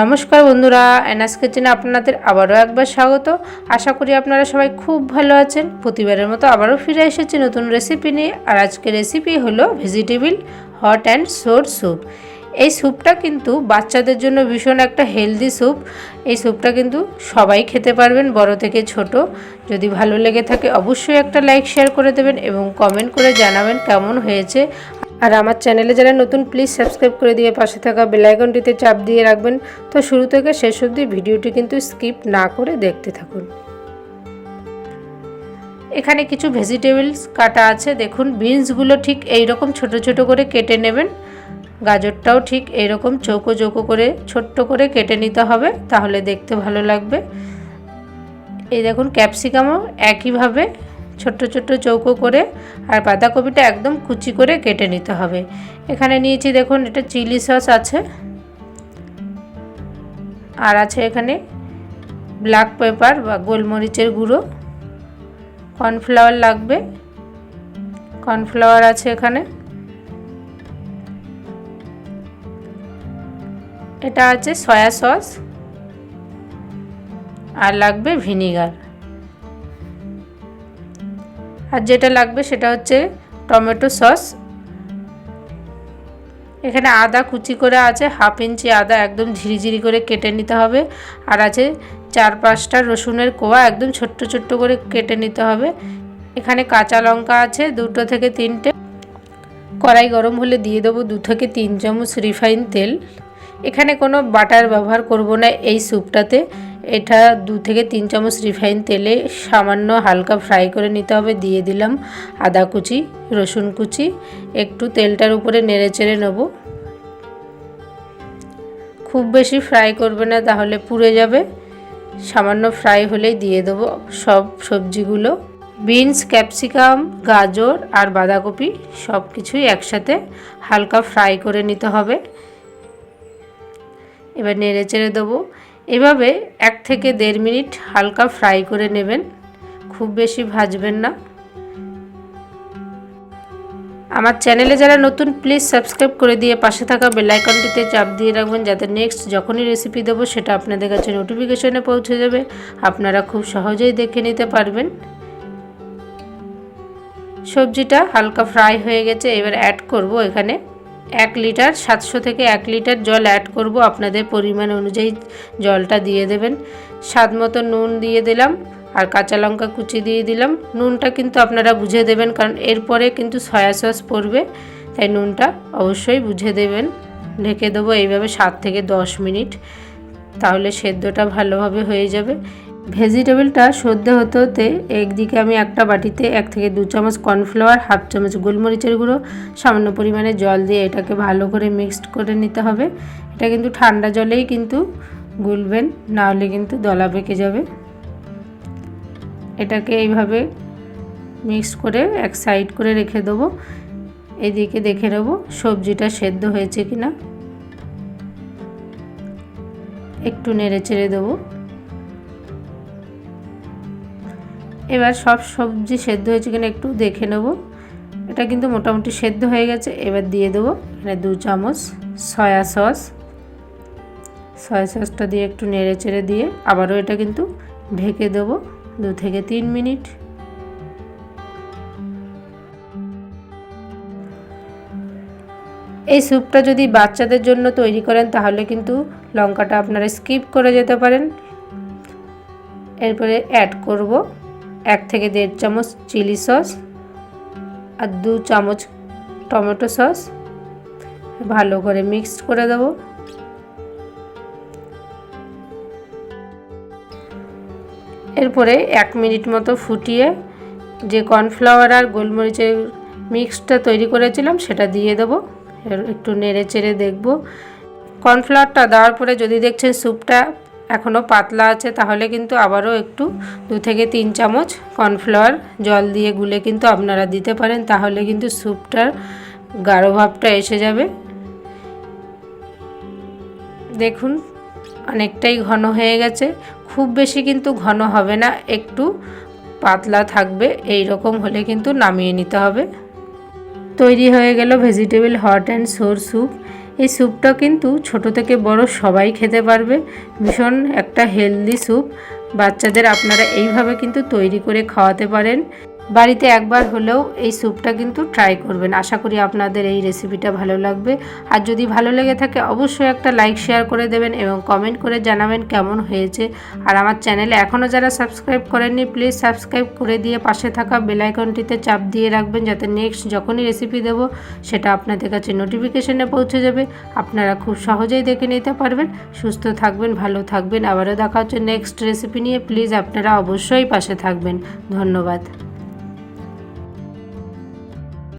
নমস্কার বন্ধুরা, এনএস কিচেনে আপনাদের আবারও একবার স্বাগত। আশা করি আপনারা সবাই খুব ভালো আছেন। প্রতিবারের মতো আবারও ফিরে এসেছি নতুন রেসিপি নিয়ে। আর আজকের রেসিপি হলো vegetable hot and sour soup এই স্যুপটা কিন্তু বাচ্চাদের জন্য ভীষণ একটা হেলদি স্যুপ এই স্যুপটা কিন্তু সবাই খেতে পারবেন, বড় থেকে ছোট। যদি ভালো লেগে থাকে অবশ্যই একটা লাইক শেয়ার করে দেবেন এবং কমেন্ট করে জানাবেন কেমন হয়েছে। আর আমার চ্যানেলে যারা নতুন প্লিজ সাবস্ক্রাইব করে দিয়ে পাশে থাকা বেলাইকনটিতে চাপ দিয়ে রাখবেন। তো শুরু থেকে শেষ অবধি ভিডিওটি কিন্তু স্কিপ না করে দেখতে থাকুন। এখানে কিছু ভেজিটেবলস কাটা আছে। দেখুন বিনসগুলো ঠিক এই রকম ছোট ছোট করে কেটে নেবেন। গাজরটাও ঠিক এইরকম চৌকো চৌকো করে, ছোট্ট করে কেটে নিতে হবে, তাহলে দেখতে ভালো লাগবে। এই দেখুন ক্যাপসিকামও একইভাবে ছোট্ট ছোট্ট চৌকো করে আর বাঁধাকপিটা একদম কুচি করে কেটে নিতে হবে। এখানে নিয়েছি দেখুন, এটা চিলি সস আছে। আর আছে এখানে ব্ল্যাক পেপার বা গোলমরিচের গুঁড়ো। কর্নফ্লাওয়ার লাগবে। কর্নফ্লাওয়ার আছে এখানে। এটা আছে সয়া সস। আর লাগবে ভিনিগার। আর যেটা লাগবে সেটা হচ্ছে টমেটো সস। এখানে আদা কুচি করে আছে, হাফ ইঞ্চি আদা একদম ঝিরিঝিরি করে কেটে নিতে হবে। আর আছে চার পাঁচটা রসুনের কোয়া একদম ছোট্ট ছোট্ট করে কেটে নিতে হবে। এখানে কাঁচা লঙ্কা আছে দুটো থেকে তিনটে। কড়াই গরম হলে দিয়ে দেবো দু থেকে তিন চামচ রিফাইন তেল। এখানে কোনো বাটার ব্যবহার করব না এই স্যুপটাতে। এটা দু থেকে তিন চামচ রিফাইন তেলে সামান্য হালকা ফ্রাই করে নিতে হবে। দিয়ে দিলাম আদা কুচি, রসুন কুচি। একটু তেলটার উপরে নেড়ে চেড়ে নেব। খুব বেশি ফ্রাই করবে না, তাহলে পুড়ে যাবে। সামান্য ফ্রাই হলেই দিয়ে দেবো সব সবজিগুলো। বিনস, ক্যাপসিকাম, গাজর আর বাঁধাকপি সব কিছুই একসাথে হালকা ফ্রাই করে নিতে হবে। এবার নেড়ে চেড়ে দেবো। এভাবে এক থেকে দেড় মিনিট হালকা ফ্রাই করে নেবেন। খুব বেশি ভাজবেন না। আমার চ্যানেলে যারা নতুন, প্লিজ সাবস্ক্রাইব করে দিয়ে পাশে থাকা বেলাইকনটিতে চাপ দিয়ে রাখবেন যাতে নেক্সট যখনই রেসিপি দেবো সেটা আপনাদের কাছে নোটিফিকেশনে পৌঁছে যাবে। আপনারা খুব সহজেই দেখে নিতে পারবেন। সবজিটা হালকা ফ্রাই হয়ে গেছে, এবার অ্যাড করব এখানে এক লিটার, সাতশো থেকে এক লিটার জল অ্যাড করব। আপনাদের পরিমাণ অনুযায়ী জলটা দিয়ে দেবেন। স্বাদ মতো নুন দিয়ে দিলাম আর কাঁচা লঙ্কা কুচি দিয়ে দিলাম। নুনটা কিন্তু আপনারা বুঝে দেবেন কারণ এরপরে কিন্তু সয়া সস পড়বে, তাই নুনটা অবশ্যই বুঝে দেবেন। ঢেকে দেবো এইভাবে সাত থেকে দশ মিনিট, তাহলে সেদ্ধটা ভালোভাবে হয়ে যাবে। ভেজিটেবলটা সদ্য হতে হতে একদিকে আমি একটা বাটিতে এক থেকে দু চামচ কর্নফ্লাওয়ার, হাফ চামচ গোলমরিচের গুঁড়ো, সামান্য পরিমাণে জল দিয়ে এটাকে ভালো করে মিক্সড করে নিতে হবে। এটা কিন্তু ঠান্ডা জলেই কিন্তু গুলবেন না হলে কিন্তু দলা পেকে যাবে। এটাকে এইভাবে মিক্স করে এক সাইড করে রেখে দেবো। এদিকে দেখে নেব সবজিটা সেদ্ধ হয়েছে কিনা। একটু নেড়ে চেড়ে দেবো। এবার সব সবজি সেদ্ধ হয়েছে কিনা একটু দেখে নেব। এটা কিন্তু মোটামুটি সেদ্ধ হয়ে গেছে, এবার দিয়ে দেবো এখানে দু চামচ সয়া সস। সয়া সসটা দিয়ে একটু নেড়ে চেড়ে দিয়ে আবারও এটা কিন্তু ঢেকে দেবো দু থেকে তিন মিনিট। এই স্যুপটা যদি বাচ্চাদের জন্য তৈরি করেন তাহলে কিন্তু লঙ্কাটা আপনারা স্কিপ করে যেতে পারেন। এরপরে অ্যাড করব এক থেকে দেড় চামচ চিলি সস আর দু চামচ টমেটো সস। ভালো করে মিক্সড করে দেব। এরপরে এক মিনিট মতো ফুটিয়ে যে কর্নফ্লাওয়ার আর গোলমরিচের মিক্সটা তৈরি করেছিলাম সেটা দিয়ে দেবো। একটু নেড়ে চেড়ে দেখব। কর্নফ্লাওয়ারটা দেওয়ার পরে যদি দেখছেন স্যুপটা এখনও পাতলা আছে, তাহলে কিন্তু আবারও একটু দু থেকে তিন চামচ কর্নফ্লাওয়ার জল দিয়ে গুলে কিন্তু আপনারা দিতে পারেন, তাহলে কিন্তু স্যুপটার গাঢ় ভাবটা এসে যাবে। দেখুন, অনেকটাই ঘন হয়ে গেছে, খুব বেশি কিন্তু ঘন হবে না, একটু পাতলা থাকবে এই রকম হলে কিন্তু নামিয়ে নিতে হবে। তৈরি হয়ে গেল vegetable hot and sour soup. এই স্যুপটা কিন্তু ছোট থেকে বড় সবাই খেতে পারবে। ভীষণ একটা হেলদি স্যুপ বাচ্চাদের আপনারা এইভাবে কিন্তু তৈরি করে খাওয়াতে পারেন। বাড়িতে একবার হলেও এই স্যুপটা কিন্তু ট্রাই করবেন। আশা করি আপনাদের এই রেসিপিটা ভালো লাগবে। আর যদি ভালো লেগে থাকে, অবশ্যই একটা লাইক শেয়ার করে দেবেন এবং কমেন্ট করে জানাবেন কেমন হয়েছে। আর আমার চ্যানেলে এখনও যারা সাবস্ক্রাইব করেননি প্লিজ সাবস্ক্রাইব করে দিয়ে পাশে থাকা বেলাইকনটিতে চাপ দিয়ে রাখবেন যাতে নেক্সট যখনই রেসিপি দেবো, সেটা আপনাদের কাছে নোটিফিকেশনে পৌঁছে যাবে। আপনারা খুব সহজেই দেখে নিতে পারবেন। সুস্থ থাকবেন, ভালো থাকবেন। আবারও দেখা হচ্ছে নেক্সট রেসিপি নিয়ে। প্লিজ আপনারা অবশ্যই পাশে থাকবেন। ধন্যবাদ।